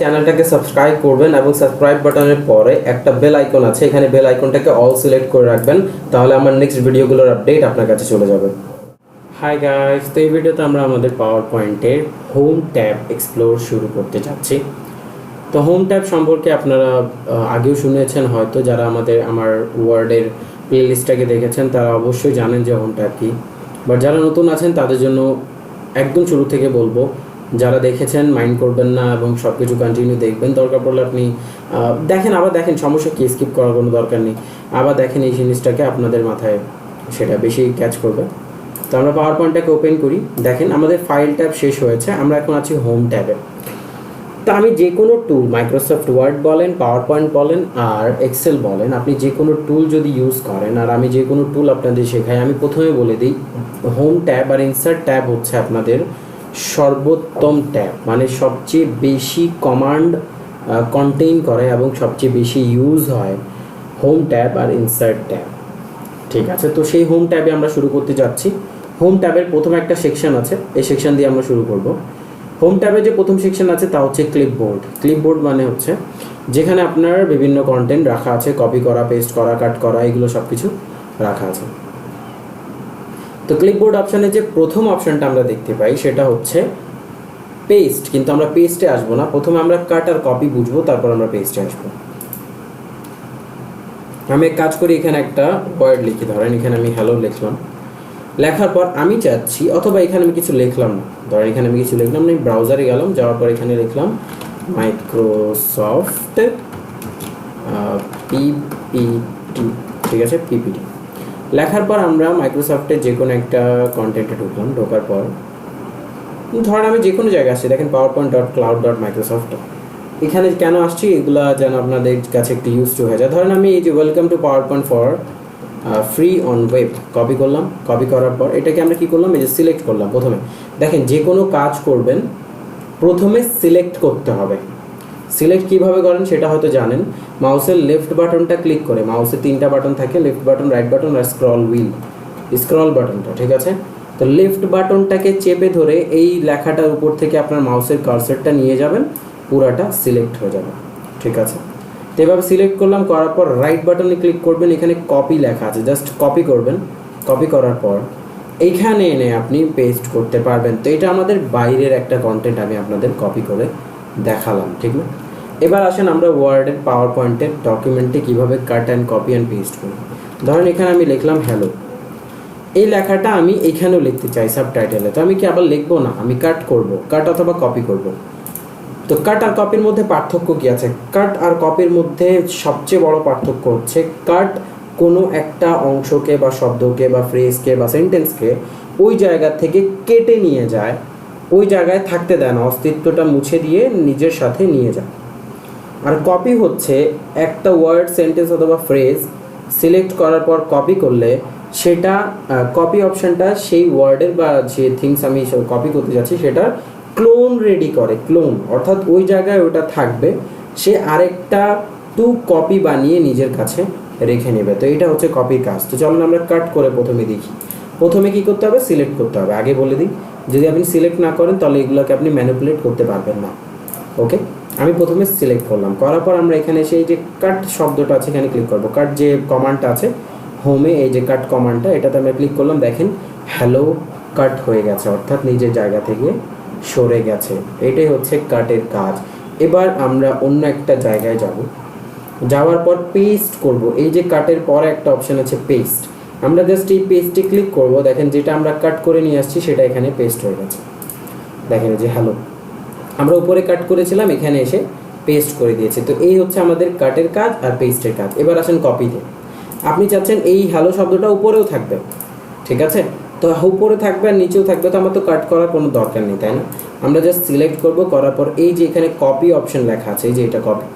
চ্যানেলটাকে সাবস্ক্রাইব করবেন এবং সাবস্ক্রাইব বাটনের পরে একটা বেল আইকন আছে, এখানে বেল আইকনটাকে অল সিলেক্ট করে রাখবেন, তাহলে আমার নেক্সট ভিডিওগুলোর আপডেট আপনার কাছে চলে যাবে। হাই গাইস তো এই ভিডিওতে আমরা আমাদের পাওয়ার পয়েন্টের হোম ট্যাব এক্সপ্লোর শুরু করতে যাচ্ছি। তো হোম ট্যাব সম্পর্কে আপনারা আগেও শুনেছেন, হয়তো যারা আমাদের, আমার ওয়ার্ডের প্লে লিস্টটাকে দেখেছেন, তারা অবশ্যই জানেন যে হোম ট্যাব কী। বাট যারা নতুন আছেন, তাদের জন্য একদম শুরু থেকে বলব যারা দেখেছেন মাইন্ড করবেন না এবং সব কিছু কন্টিনিউ দেখবেন, দরকার পড়লে আপনি দেখেন, আবার দেখেন, সমস্যা কি স্কিপ করার কোনো দরকার নেই। আবার দেখেন এই জিনিসটাকে আপনাদের মাথায়, সেটা বেশি ক্যাচ করবে। তো আমরা পাওয়ার পয়েন্টটাকে ওপেন করি। দেখেন, আমাদের ফাইল ট্যাব শেষ হয়েছে, আমরা এখন আছি হোম ট্যাবে তা আমি যে কোনো টুল মাইক্রোসফট ওয়ার্ড বলেন পাওয়ার পয়েন্ট বলেন, আর এক্সেল বলেন, আপনি যে কোনো টুল যদি ইউজ করেন, আর আমি যে কোনো টুল আপনাদের শেখাই, আমি প্রথমে বলে দিই হোম ট্যাব আর ইনসার্ট ট্যাব হচ্ছে আপনাদের সর্বোত্তম ট্যাব মানে সবচেয়ে বেশি কমান্ড কন্টেইন করে এবং সবচেয়ে বেশি ইউজ হয় হোম ট্যাব আর ইনসার্ট ট্যাব ঠিক আছে, তো সেই হোম ট্যাবে আমরা শুরু করতে যাচ্ছি। হোম ট্যাবের প্রথম একটা সেকশন আছে, এই সেকশন দিয়ে আমরা শুরু করব। হোম ট্যাবে যে প্রথম সেকশন আছে, তা হচ্ছে ক্লিপবোর্ড ক্লিপবোর্ড মানে হচ্ছে যেখানে আপনার বিভিন্ন কন্টেন্ট রাখা আছে কপি করা পেস্ট করা কাট করা, এগুলো সব কিছু রাখা আছে। তো ক্লিপবোর্ড অপশানে যে প্রথম অপশানটা আমরা দেখতে পাই, সেটা হচ্ছে পেস্ট কিন্তু আমরা পেস্টে আসব না। প্রথমে আমরা কাট আর কপি বুঝব, তারপর আমরা পেস্টে আসব। আমি এক কাজ করি, এখানে একটা ওয়ার্ড লিখি, ধরেন এখানে আমি হ্যালো লিখলাম। লেখার পর আমি চাচ্ছি, অথবা এখানে আমি কিছু লিখলাম না। ধরেন এখানে আমি কিছু লিখলাম না ব্রাউজারে গেলাম, যাওয়ার পর এখানে লিখলাম মাইক্রোসফট পিপিটি ঠিক আছে? পিপিটি লেখার পর আমরা মাইক্রোসফটে যে কোনো একটা কন্টেন্টে ঢুকলাম, ঢোকার পর। ধরেন আমি যে কোনো জায়গায় আসছি, দেখেন PowerPoint dot cloud dot Microsoft এখানে কেন আসছি? এগুলা যেন আপনাদের কাছে একটু ইউজ টু হয়ে যায়। ধরেন আমি এই যে welcome to PowerPoint for free on web copy করলাম। কপি করার পর এটাকে আমরা কী করলাম? এই যে সিলেক্ট করলাম প্রথমে। দেখেন যে কোনো কাজ করবেন, প্রথমে সিলেক্ট করতে হবে। সিলেক্ট কীভাবে করেন সেটা হয়তো জানেন। মাউসের লেফট বাটনটা ক্লিক করে মাউসের তিনটা বাটন থাকে লেফট বাটন রাইট বাটন আর স্ক্রল হুইল স্ক্রল বাটনটা ঠিক আছে? তো লেফট বাটনটাকে চেপে ধরে এই লেখাটার উপর থেকে আপনার মাউসের কার্সারটা নিয়ে যাবেন, পুরাটা সিলেক্ট হয়ে যাবে, ঠিক আছে? তো এভাবে সিলেক্ট করলাম, করার পর রাইট বাটনে ক্লিক করবেন, এখানে কপি লেখা আছে জাস্ট কপি করবেন কপি করার পর এইখানে এনে আপনি পেস্ট করতে পারবেন। তো এটা আমাদের বাইরের একটা কন্টেন্ট আমি আপনাদের কপি করে দেখালাম, ঠিক না? এবার আসেন আমরা ওয়ার্ডের পাওয়ার পয়েন্টের ডকুমেন্টে কীভাবে cut and copy and paste করি ধরেন এখানে আমি লিখলাম হ্যালো এই লেখাটা আমি এখানেও লিখতে চাই সাব টাইটেলে তো আমি কি আবার লিখব না? আমি কাট করব। কাট অথবা কপি করব। তো কাট আর কপির মধ্যে পার্থক্য কি আছে? কাট আর কপির মধ্যে সবচেয়ে বড় পার্থক্য হচ্ছে কাট কোনো একটা অংশকে বা শব্দকে বা ফ্রেজকে বা সেন্টেন্সকে ওই জায়গা থেকে কেটে নিয়ে যায় ওই জায়গায় থাকতে দেয় না, অস্তিত্বটা মুছে দিয়ে নিজের সাথে নিয়ে যায়। আর কপি হচ্ছে একটা ওয়ার্ড সেন্টেন্স অথবা ফ্রেজ সিলেক্ট করার পর কপি করলে সেটা কপি অপশানটা সেই ওয়ার্ডের বা যে থিংস আমি কপি করতে যাচ্ছি সেটার ক্লোন রেডি করে ক্লোন অর্থাৎ ওই জায়গায় ওটা থাকবে, সে আরেকটা টু কপি বানিয়ে নিজের কাছে রেখে নেবে। তো এটা হচ্ছে কপির কাজ তো চলুন আমরা কাট করে প্রথমে দেখি। প্রথমে কি করতে হবে? সিলেক্ট করতে হবে। আগে বলে দিই যদি আপনি সিলেক্ট না করেন, তাহলে এগুলোকে আপনি ম্যানিপুলেট করতে পারবেন না। ওকে আমি প্রথমে সিলেক্ট করলাম। করার পর আমরা এখানে সেই যে কাট শব্দটা আছে, এখানে ক্লিক করব। কাট যে কমান্ডটা আছে হোমে এই যে কাট কমান্ডটা এটাতে আমরা ক্লিক করলাম, দেখেন হ্যালো কাট হয়ে গেছে, অর্থাৎ নিজের জায়গা থেকে সরে গেছে। এটাই হচ্ছে কাটের কাজ। এবার আমরা অন্য একটা জায়গায় যাব। যাওয়ার পর পেস্ট করব। এই যে কাটের পরে একটা অপশন আছে পেস্ট আমরা জাস্ট এই পেস্টে ক্লিক করব। দেখেন যেটা আমরা কাট করে নিয়ে আসছি, সেটা এখানে পেস্ট হয়ে গেছে। দেখেন যে হ্যালো আমরা উপরে কাট করেছিলাম, এখানে এসে পেস্ট করে দিয়েছে। তো এই হচ্ছে আমাদের কাটের কাজ আর পেস্টের কাজ। এবার আসেন কপিতে আপনি চাচ্ছেন এই হ্যালো শব্দটা উপরেও থাকবে। ঠিক আছে? তো উপরে থাকবে আর নিচেও থাকবে, তো আমার তো কাট করার কোনো দরকার নেই, তাই না? আমরা জাস্ট সিলেক্ট করব, করার পর এই যে এখানে কপি অপশন লেখা আছে, এই যে এটা কপি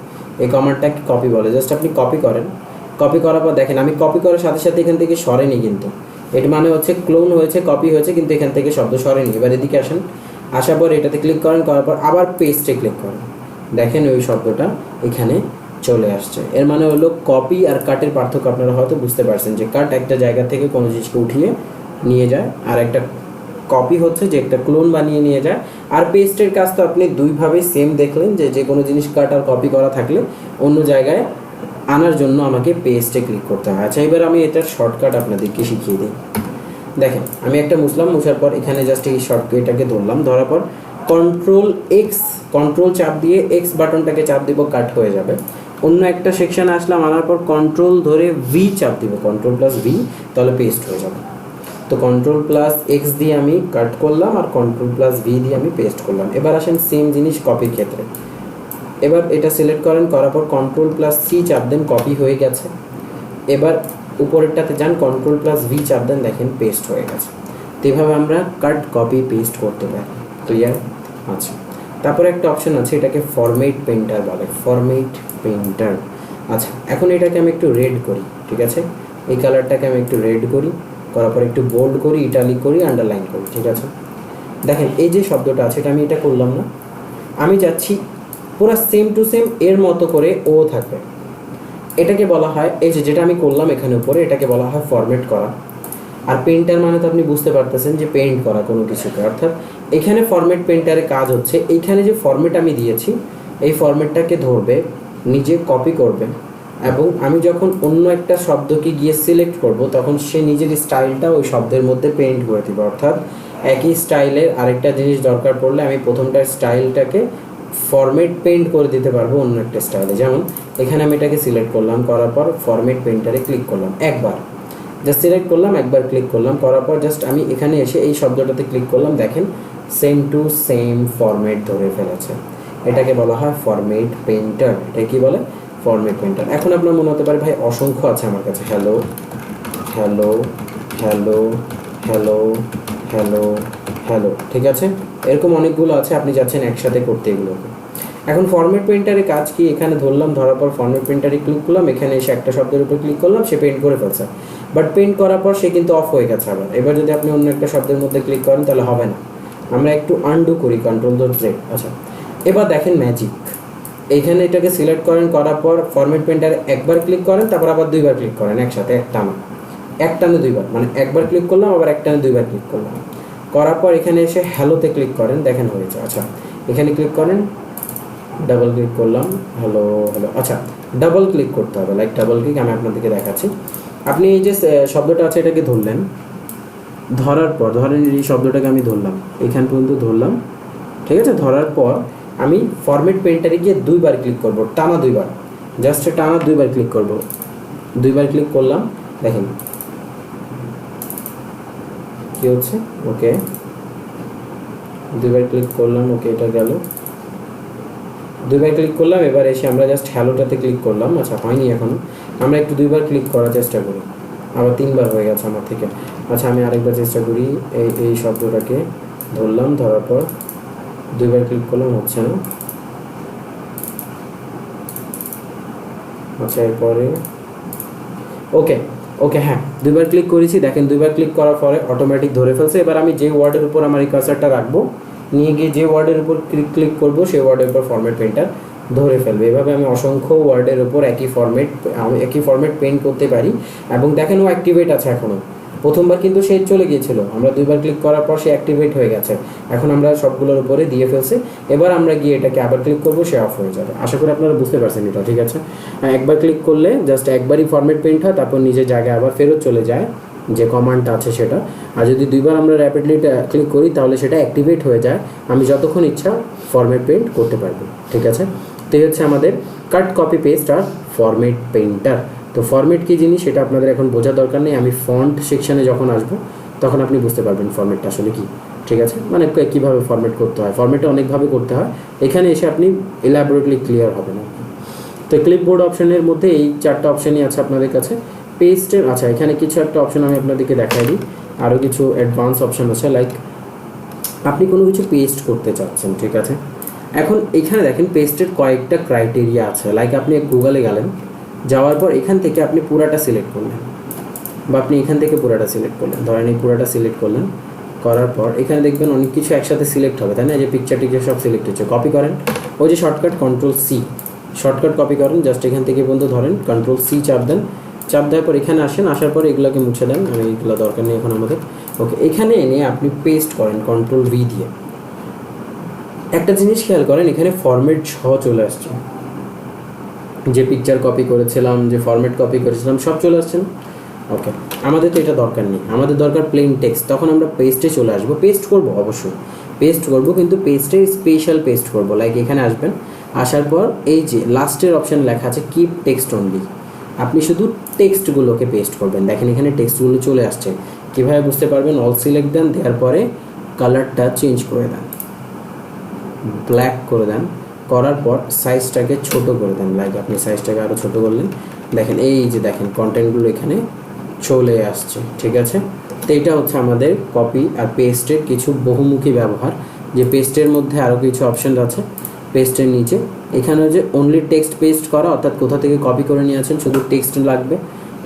এই কমান্ডটাকে কপি বলে। জাস্ট আপনি কপি করেন। কপি করার পর দেখেন, আমি কপি করার সাথে সাথে এখান থেকে সরেনি কিন্তু। এর মানে হচ্ছে ক্লোন হয়েছে কপি হয়েছে, কিন্তু এখান থেকে শব্দ সরেনি। এবার এদিকে আসেন। আসার পর এটাতে ক্লিক করেন, করার পর আবার পেস্টে ক্লিক করেন। দেখেন ওই শব্দটা এখানে চলে আসছে। এর মানে হলো কপি আর কাটের পার্থক্য আপনারা হয়তো বুঝতে পারছেন যে কাট একটা জায়গা থেকে কোনো জিনিসকে উঠিয়ে নিয়ে যায়, আর একটা কপি হচ্ছে যে একটা ক্লোন বানিয়ে নিয়ে যায়। আর পেস্টের কাজ তো আপনি দুইভাবে সেম দেখলেন যে যে কোনো জিনিস কাট আর কপি করা থাকলে অন্য জায়গায় আনার জন্য আমাকে পেস্টে ক্লিক করতে হয়। আচ্ছা এবার আমি এটার শর্টকাট আপনাদেরকে শিখিয়ে দিই। দেখেন, আমি একটা মুসলাম, মুছার পর এখানে জাস্ট এই শর্ট এটাকে ধরলাম। ধরার পর কন্ট্রোল এক্স কন্ট্রোল চাপ দিয়ে এক্স বাটনটাকে চাপ দিব কাট হয়ে যাবে। অন্য একটা সেকশানে আসলাম, আনার পর কন্ট্রোল ধরে ভি চাপ দিব। কন্ট্রোল প্লাস ভি তাহলে পেস্ট হয়ে যাবে। তো কন্ট্রোল প্লাস এক্স দিয়ে আমি কাট করলাম আর কন্ট্রোল প্লাস ভি দিয়ে আমি পেস্ট করলাম। এবার আসেন সেম জিনিস কপির ক্ষেত্রে। এবার এটা সিলেক্ট করেন, করার পর কন্ট্রোল প্লাস সি চাপ দেন কপি হয়ে গেছে। এবার উপরেরটাতে যান কন্ট্রোল প্লাস ভি চাপ দেন, দেখেন পেস্ট হয়ে গেছে। তো এভাবে আমরা কাট কপি পেস্ট করতে পারি। ক্লিয়ার আচ্ছা। তারপরে একটা অপশন আছে, এটাকে ফরমেট পেন্টার বলে। ফরমেট পেন্টার আচ্ছা এখন এটাকে আমি একটু রেড করি, ঠিক আছে? এই কালারটাকে আমি একটু রেড করি, করার পর একটু বোল্ড করি ইটালিক করি আন্ডারলাইন করি, ঠিক আছে? দেখেন, এই যে শব্দটা আছে, এটা আমি এটা করলাম না। আমি যাচ্ছি পুরো সেম টু সেম এর মতো করে ও থাকবে। এটাকে বলা হয়, এই যে যেটা আমি করলাম এখানে উপরে, এটাকে বলা হয় ফরম্যাট করা। আর পেন্টার মানে তো আপনি বুঝতে পারতেছেন যে পেইন্ট করা কোনো কিছুকে। অর্থাৎ এখানে ফরম্যাট পেন্টারের কাজ হচ্ছে, এইখানে যে ফরম্যাট আমি দিয়েছি, এই ফরম্যাটটাকে ধরবে, নিজে কপি করবে। এবং আমি যখন অন্য একটা শব্দকে গিয়ে সিলেক্ট করব, তখন সে নিজের স্টাইলটা ওই শব্দের মধ্যে পেইন্ট করে দিবে। অর্থাৎ একই স্টাইলের আরেকটা জিনিস দরকার পড়লে আমি প্রথমটার স্টাইলটাকে ফরম্যাট পেইন্ট করে দিতে পারব অন্য একটা স্টাইলে যেমন, এখানে আমি এটাকে সিলেক্ট করলাম, করার পর ফরম্যাট পেইন্টারে ক্লিক করলাম, একবার। জাস্ট সিলেক্ট করলাম, একবার ক্লিক করলাম, করার পর জাস্ট আমি এখানে এসে এই শব্দটাতে ক্লিক করলাম, দেখেন সেম টু সেম ফরম্যাট ধরে ফেলেছে। এটাকে বলা হয় ফরম্যাট পেইন্টার এটা কি বলে? ফরম্যাট পেইন্টার এখন আপনার মনে হতে পারে, ভাই, অসংখ্য আছে আমার কাছে। Hello hello hello hello hello hello ঠিক আছে? এরকম অনেকগুলো আছে, আপনি যাচ্ছেন একসাথে করতে এগুলোকে। এখন ফরম্যাট পেইন্টারের কাজ কি? এখানে ধরলাম, ধরার পর ফরম্যাট প্রিন্টারে ক্লিক করলাম, এখানে এসে একটা শব্দের উপর ক্লিক করলাম, সে পেইন্ট করে ফেলছে। বাট পেইন্ট করার পর সে কিন্তু অফ হয়ে গেছে আবার। এবার যদি আপনি অন্য একটা শব্দের মধ্যে ক্লিক করেন, তাহলে হবে না। আমরা একটু আনডু করি কন্ট্রোল ধর জেড আচ্ছা। এবার দেখেন ম্যাজিক এইখানে এটাকে সিলেক্ট করেন, করার পর ফরম্যাট পেইন্টারে একবার ক্লিক করেন, তারপর আবার দুইবার ক্লিক করেন একসাথে, এক টানা। এক টানে দুইবার মানে একবার ক্লিক করলাম, আবার এক টানে দুইবার ক্লিক করলাম। করার পর এখানে এসে হ্যালোতে ক্লিক করেন, দেখেন হয়েছে। আচ্ছা এখানে ক্লিক করেন ডাবল ক্লিক করলাম হ্যালো হ্যালো আচ্ছা ডাবল ক্লিক করতে হবে লাইক ডাবল ক্লিক আমি আপনাদেরকে দেখাচ্ছি। আপনি এই যে শব্দটা আছে, এটাকে ধরলেন। ধরার পর, ধরেন এই শব্দটাকে আমি ধরলাম, এখান পর্যন্ত ধরলাম। ঠিক আছে? ধরার পর আমি ফরম্যাট পেন্টারে গিয়ে দুইবার ক্লিক করব, টানা দুইবার। জাস্ট টানা দুইবার ক্লিক করব। দুইবার ক্লিক করলাম, দেখেন কি হচ্ছে? ওকে। দুইবার ক্লিক করলাম, ওকে, এটা গেল। দুইবার ক্লিক করলাম, এবার এসে আমরা জাস্ট হ্যালোটাতে ক্লিক করলাম। আচ্ছা হয়নি এখনও। আমরা একটু দুইবার ক্লিক করার চেষ্টা করি। আবার তিনবার হয়ে গেছে আমার থেকে। আচ্ছা আমি আরেকবার চেষ্টা করি এই এই শব্দটাকে ধরলাম, ধরার পর দুইবার ক্লিক করলাম, হচ্ছে না। আচ্ছা এরপরে, ওকে। ওকে হ্যাঁ দুইবার ক্লিক করেছি। দেখেন, দুইবার ক্লিক করার পরে অটোমেটিক ধরে ফেলছে। এবার আমি যে ওয়ার্ডের উপর আমার এই কার্সারটা রাখব, নিয়ে গিয়ে যে ওয়ার্ডের উপর ক্লিক ক্লিক করব, সেই ওয়ার্ডের উপর ফরম্যাট পেনটা ধরে ফেলবে। এভাবে আমি অসংখ্য ওয়ার্ডের উপর একই ফরম্যাট একই ফরম্যাট পেন্ট করতে পারি। এবং দেখেন ও অ্যাক্টিভেট আছে এখনও প্রথমবার কিন্তু সে চলে গিয়েছিল। আমরা দুইবার ক্লিক করার পর সে অ্যাক্টিভেট হয়ে গেছে। এখন আমরা সবগুলোর উপরে দিয়ে ফেলছি। এবার আমরা গিয়ে এটাকে আবার ক্লিক করব, সে অফ হয়ে যাবে। আশা করি আপনারা বুঝতে পারছেন এটা, ঠিক আছে? একবার ক্লিক করলে জাস্ট একবারই ফরম্যাট পেন্ট হয়, তারপর নিজের জায়গায় আবার ফেরত চলে যায়, যে কমান্ডটা আছে সেটা। আর যদি দুইবার আমরা র্যাপিডলি ক্লিক করি, তাহলে সেটা অ্যাক্টিভেট হয়ে যায়। আমি যতক্ষণ ইচ্ছা ফরম্যাট পেন্ট করতে পারব, ঠিক আছে? তো হচ্ছে আমাদের কাট কপি পেস্ট আর ফরম্যাট পেন্টার তো ফরম্যাট কী জিনিস সেটা আপনাদের এখন বোঝা দরকার নেই। আমি ফন্ট সেকশানে যখন আসব, তখন আপনি বুঝতে পারবেন ফরম্যাটটা আসলে কী। ঠিক আছে? মানে কীভাবে ফরম্যাট করতে হয়? ফরম্যাটটা অনেকভাবে করতে হয়। এখানে এসে আপনি এলাবোরেটলি ক্লিয়ার হবেন। তো ক্লিপবোর্ড অপশনের মধ্যে এই চারটা অপশনই আছে আপনাদের কাছে। পেস্টের আচ্ছা এখানে কিছু একটা অপশন আমি আপনাদেরকে দেখাই দিই। আরও কিছু অ্যাডভান্স অপশন আছে লাইক আপনি কোনো কিছু পেস্ট করতে চাচ্ছেন, ঠিক আছে? এখন এখানে দেখেন পেস্টের কয়েকটা ক্রাইটেরিয়া আছে। লাইক আপনি গুগলে গেলেন যাওয়ার পর এখান থেকে আপনি পুরাটা সিলেক্ট করলেন। বা আপনি এখান থেকে পুরাটা সিলেক্ট করলেন। ধরেন এই পুরাটা সিলেক্ট করলেন। করার পর এখানে দেখবেন অনেক কিছু একসাথে সিলেক্ট হবে। তাই না? যে পিকচার টিকচার সব সিলেক্ট হচ্ছে। কপি করেন। ওই যে shortcut control C shortcut copy করেন। জাস্ট এখান থেকে বন্ধু ধরেন। কন্ট্রোল সি চাপ দেন। চাপ দেওয়ার পর এখানে আসেন। আসার পর এগুলোকে মুছে দেন। আমি এগুলো দরকার নেই এখন আমাদের। ওকে এখানে এনে আপনি পেস্ট করেন কন্ট্রোল ভি দিয়ে। একটা জিনিস খেয়াল করেন, এখানে ফরম্যাট ছ চলে আসছে। যে পিকচার কপি করেছিলাম, যে ফরম্যাট কপি করেছিলাম, সব চলে আসছে না? ওকে আমাদের তো এটা দরকার নেই। আমাদের দরকার প্লেন টেক্সট তখন আমরা পেস্টে চলে আসব। পেস্ট করব, অবশ্যই। পেস্ট করব, কিন্তু পেস্টে স্পেশাল পেস্ট করব। লাইক এখানে আসবেন। আসার পর এই যে লাস্টের অপশান লেখা আছে কিপ টেক্সট অনলি আপনি শুধু টেক্সটগুলোকে পেস্ট করবেন। দেখেন, এখানে টেক্সটগুলো চলে আসছে। কীভাবে বুঝতে পারবেন? অল সিলেক্ট দেন, দেওয়ার পরে কালারটা চেঞ্জ করে দেন। ব্ল্যাক করে দেন। করার পর সাইজটাকে ছোট করে দেন। লাইক আপনি সাইজটাকে আরও ছোট করলেন, দেখেন এই যে দেখেন কন্টেন্টগুলো এখানে চলে আসছে, ঠিক আছে? তো এটা হচ্ছে আমাদের কপি আর পেস্টের কিছু বহুমুখী ব্যবহার, যে পেস্টের মধ্যে আরও কিছু অপশন আছে। পেস্টের নিচে, এখানে যে অনলি টেক্সট পেস্ট করা, অর্থাৎ কোথা থেকে কপি করে নিয়ে আসছেন শুধু টেক্সট লাগবে।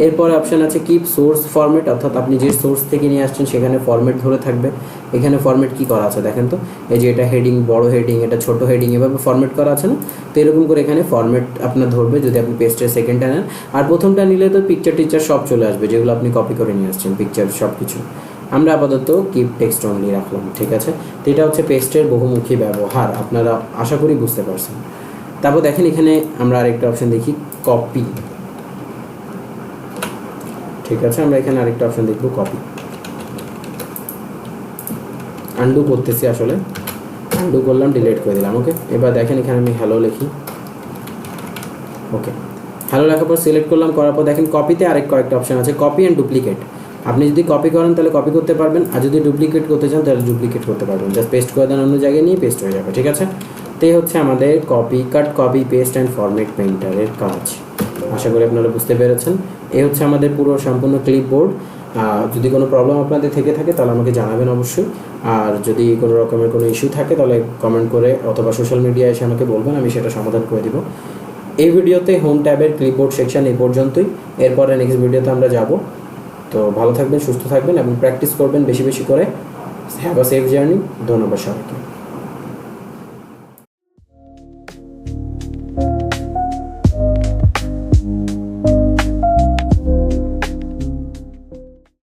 এরপরে অপশন আছে কিপ সোর্স ফরম্যাট অর্থাৎ আপনি যে সোর্স থেকে নিয়ে আসছেন সেখানে ফরম্যাট ধরে থাকবে। এখানে ফরম্যাট কি করা আছে দেখেন তো? এই যে এটা হেডিং বড় হেডিং এটা ছোট হেডিং এভাবে ফরম্যাট করা আছে না? তো এরকম করে এখানে ফরম্যাট আপনার ধরবে যদি আপনি পেস্টের সেকেন্ডটা নেন। আর প্রথমটা নিলে তো পিকচার টিকচার সব চলে আসবে, যেগুলো আপনি কপি করে নিয়ে আসছেন পিকচার সব কিছু আমরা আপাতত কিপ টেক্সট অনলি রাখলাম, ঠিক আছে? তো এটা হচ্ছে পেস্টের বহুমুখী ব্যবহার, আপনারা আশা করি বুঝতে পারছেন। তারপর দেখেন এখানে আমরা আরেকটা অপশন দেখি কপি ঠিক আছে, আমরা এখানে আরেকটা অপশন দেখব কপি আন্ডু করতেছি আসলে। আন্ডু করলাম ডিলিট করে দিলাম ওকে এবার দেখেন এখানে আমি হ্যালো লিখি। ওকে হ্যালো লেখার পর সিলেক্ট করলাম, করার পর দেখেন কপিতে আরেক কয়েকটা অপশন আছে কপি অ্যান্ড ডুপ্লিকেট আপনি যদি কপি করেন, তাহলে কপি করতে পারবেন, আর যদি ডুপ্লিকেট করতে চান, তাহলে ডুপ্লিকেট করতে পারবেন। জাস্ট পেস্ট করে দেন, অন্য জায়গায় নিয়ে পেস্ট হয়ে যাবে, ঠিক আছে? তো এই হচ্ছে আমাদের copy cut copy paste and format পেইন্টারের কাজ। আশা করি আপনারা বুঝতে পেরেছেন। এই হচ্ছে আমাদের পুরো সম্পূর্ণ ক্লিপবোর্ড যদি কোনো প্রবলেম আপনাদের থেকে থাকে, তাহলে আমাকে জানাবেন অবশ্যই। আর যদি কোনো রকমের কোনো ইস্যু থাকে, তাহলে কমেন্ট করে অথবা সোশ্যাল মিডিয়ায় এসে আমাকে বলবেন, আমি সেটা সমাধান করে দিব। এই ভিডিওতে হোম ট্যাবের ক্লিপবোর্ড সেকশন এই পর্যন্তই। এরপরে নেক্সট ভিডিওতে আমরা যাব। তো ভালো থাকবেন, সুস্থ থাকবেন এবং প্র্যাকটিস করবেন বেশি বেশি করে। হ্যাভ আ সেফ জার্নি ধন্যবাদ সবাইকে।